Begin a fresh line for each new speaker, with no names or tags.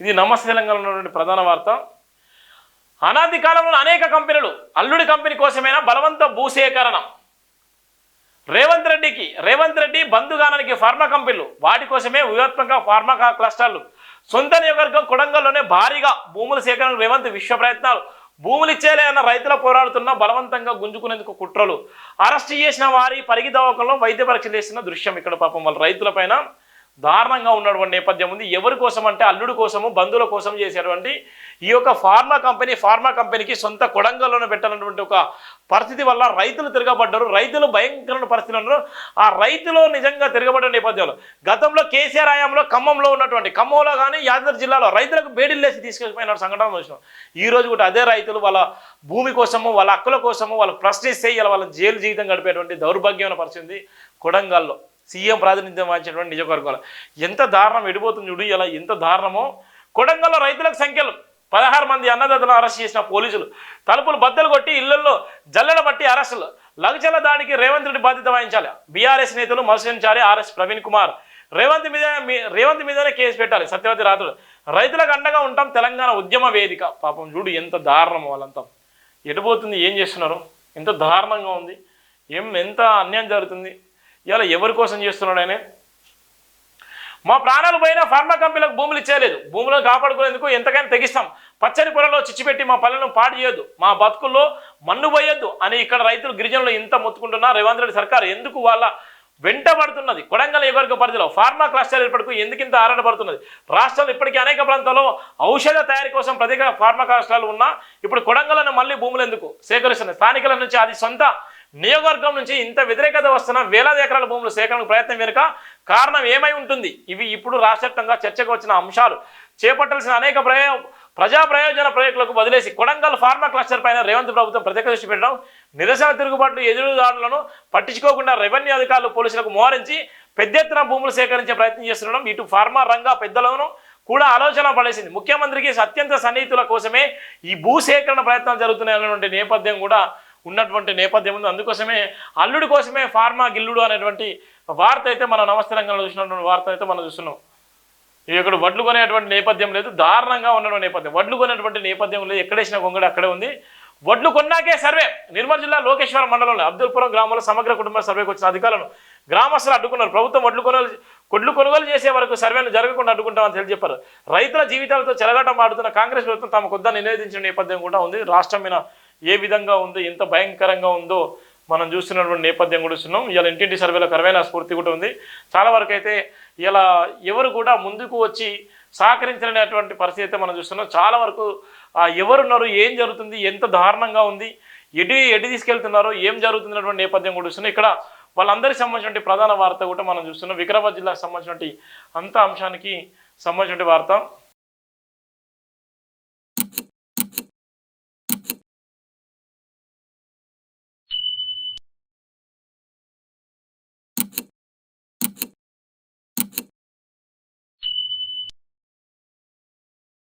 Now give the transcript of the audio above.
ఇది నమస్తే తెలంగాణలో ఉన్నటువంటి ప్రధాన వార్త. అనాది కాలంలో అనేక కంపెనీలు అల్లుడి కంపెనీ కోసమైనా బలవంత భూసేకరణ. రేవంత్ రెడ్డికి రేవంత్ రెడ్డి బంధుగానానికి ఫార్మా కంపెనీలు వాటి కోసమే వ్యూహాత్మక ఫార్మా క్లస్టర్లు. సొంత నియోజకవర్గం కొడంగల్లోనే భారీగా భూముల సేకరణ రేవంత్ విశ్వ ప్రయత్నాలు. భూములు ఇచ్చేలే అన్న రైతుల పోరాడుతున్న బలవంతంగా గుంజుకునేందుకు కుట్రలు. అరెస్ట్ చేసిన వారి పరిగి దవాకంలో వైద్య పరీక్షలు చేసిన దృశ్యం ఇక్కడ పాపం వాళ్ళ రైతులపైన దారుణంగా ఉన్నటువంటి నేపథ్యం ఉంది. ఎవరి కోసం అంటే అల్లుడు కోసము బంధువుల కోసం చేసేటువంటి ఈ యొక్క ఫార్మా కంపెనీ ఫార్మా కంపెనీకి సొంత కొడంగల్లోనే పెట్టాలన్నటువంటి ఒక పరిస్థితి వల్ల రైతులు తిరగబడ్డారు. రైతులు భయంకరమైన పరిస్థితులు ఉన్నారు. ఆ రైతులు నిజంగా తిరగబడ్డ నేపథ్యంలో గతంలో కేసీఆర్ హయాంలో ఖమ్మంలో ఉన్నటువంటి ఖమ్మంలో కానీ యాదగిరి జిల్లాలో రైతులకు బేడిల్లేసి తీసుకెళ్ళిపోయిన సంఘటన చూసినాం. ఈ రోజు కూడా అదే రైతులు వాళ్ళ భూమి కోసము వాళ్ళ హక్కుల కోసము వాళ్ళు ప్రశ్నిస్తే ఇలా వాళ్ళ జైలు జీవితం గడిపేటువంటి దౌర్భాగ్యమైన పరిస్థితి కొడంగల్లో. సీఎం ప్రాతినిధ్యం వహించినటువంటి నియోజకవర్గాలు. ఎంత దారుణం ఎడిపోతుంది చూడు ఇలా ఎంత దారుణమో. కొడంగల్లో రైతులకు సంఖ్యలు. పదహారు మంది అన్నదాతలను అరెస్ట్ చేసిన పోలీసులు. తలుపులు బద్దలు కొట్టి ఇళ్ళలో జల్లెడ పట్టి అరెస్టులు. లగచల దాడికి రేవంత్ రెడ్డి బాధ్యత వహించాలి. బీఆర్ఎస్ నేతలు మత్స్యంచారి ఆర్ఎస్ ప్రవీణ్ కుమార్. రేవంత్ మీద మీ- రేవంత్ మీదనే కేసు పెట్టాలి. సత్యవతి రాత్రుడు రైతులకు అండగా ఉంటాం తెలంగాణ ఉద్యమ వేదిక. పాపం చూడు ఎంత దారుణం వాళ్ళంతా ఎటుపోతుంది ఏం చేస్తున్నారు? ఎంత దారుణంగా ఉంది. ఏం ఎంత అన్యాయం జరుగుతుంది? ఇవాళ ఎవరి కోసం చేస్తున్నాడు ఆయన? మా ప్రాణాలు పోయినా ఫార్మా కంపెనీలకు భూములు ఇచ్చేయలేదు. భూములను కాపాడుకునేందుకు ఎంతకైనా తెగిస్తాం. పచ్చని పొలంలో చిచ్చిపెట్టి మా పల్లెలను పాడు చేయొద్దు. మా బతుకుల్లో మన్ను పోయొద్దు అని ఇక్కడ రైతులు గిరిజనులు ఇంత మొత్తుకుంటున్నా రేవంత్ రెడ్డి సర్కార్ ఎందుకు వాళ్ళ వెంటబడుతున్నది కొడంగల్ నియోజకవర్గ పరిధిలో ఫార్మా క్లస్టర్ ఏర్పడుకు ఎందుకింత ఆరాటపడుతున్నది రాష్ట్రంలో ఇప్పటికీ అనేక ప్రాంతాల్లో ఔషధ తయారీ కోసం ప్రత్యేక ఫార్మా క్లస్టర్లు ఉన్నా ఇప్పుడు కొడంగలను మళ్ళీ భూములు ఎందుకు? సేకరిస్తున్నాయి స్థానికుల నుంచి అది సొంత నియోజకవర్గం నుంచి ఇంత వ్యతిరేకత వస్తున్న వేలాది ఎకరాల భూములు సేకరణకు ప్రయత్నం వెనుక కారణం ఏమై ఉంటుంది? ఇవి ఇప్పుడు రాష్ట్రవ్యాప్తంగా చర్చకు వచ్చిన అంశాలు. చేపట్టాల్సిన అనేక ప్రయో ప్రజా ప్రయోజన ప్రాజెక్టులకు వదిలేసి కొడంగల్ ఫార్మా క్లస్టర్ పైన రేవంత్ ప్రభుత్వం ప్రత్యేక దృష్టి పెట్టడం నిరసన తిరుగుబాట్లు ఎదురుదారులను పట్టించుకోకుండా రెవెన్యూ అధికారులు పోలీసులకు మోహరించి పెద్ద ఎత్తున భూములు సేకరించే ప్రయత్నం చేస్తుండడం ఇటు ఫార్మా రంగ పెద్దలను కూడా ఆలోచన పడేసింది. ముఖ్యమంత్రికి అత్యంత సన్నిహితుల కోసమే ఈ భూ సేకరణ ప్రయత్నాలు జరుగుతున్నాయన్నటువంటి నేపథ్యం కూడా ఉన్నటువంటి నేపథ్యం ఉంది. అందుకోసమే అల్లుడి కోసమే ఫార్మా గిల్లుడు అనేటువంటి వార్త అయితే మన నమస్తే చూసినటువంటి వార్త అయితే మనం చూస్తున్నాం. ఇక్కడ వడ్లు కొనేటువంటి నేపథ్యం లేదు దారుణంగా ఉన్నటువంటి నేపథ్యం. వడ్లు కొనేటువంటి నేపథ్యం లేదు. ఎక్కడేసిన గొంగడి అక్కడే ఉంది. వడ్లు కొన్నాకే సర్వే. నిర్మల్ జిల్లా లోకేశ్వర మండలంలో అబ్దుల్పురం గ్రామంలో సమగ్ర కుటుంబ సర్వేకి వచ్చిన అధికారులను గ్రామస్తులు అడ్డుకున్నారు. ప్రభుత్వం వడ్లు కొనుగోలు కొడ్లు కొనుగోలు చేసే వరకు సర్వేలు జరగకుండా అడ్డుకుంటామని తెలియ చెప్పారు. రైతుల జీవితాలతో చెలగాటం ఆడుతున్న కాంగ్రెస్ ప్రభుత్వం తమ కొద్ద నివేదించిన నేపథ్యం కూడా ఉంది. రాష్ట్రం మీద ఏ విధంగా ఉందో ఎంత భయంకరంగా ఉందో మనం చూస్తున్నటువంటి నేపథ్యం కూడా చూస్తున్నాం. ఇలా ఇంటింటి సర్వేలో కరవైన స్ఫూర్తి కూడా ఉంది. చాలా వరకు అయితే ఇలా ఎవరు కూడా ముందుకు వచ్చి సహకరించలేనటువంటి పరిస్థితి అయితే మనం చూస్తున్నాం. చాలా వరకు ఎవరున్నారు ఏం జరుగుతుంది ఎంత దారుణంగా ఉంది ఎటు ఎటు తీసుకెళ్తున్నారో ఏం జరుగుతున్నటువంటి నేపథ్యం కూడా చూస్తున్నాం. ఇక్కడ వాళ్ళందరికీ సంబంధించిన ప్రధాన వార్త కూడా మనం చూస్తున్నాం. వికారాబాద్ జిల్లాకు సంబంధించినటువంటి అంత అంశానికి సంబంధించిన వార్త.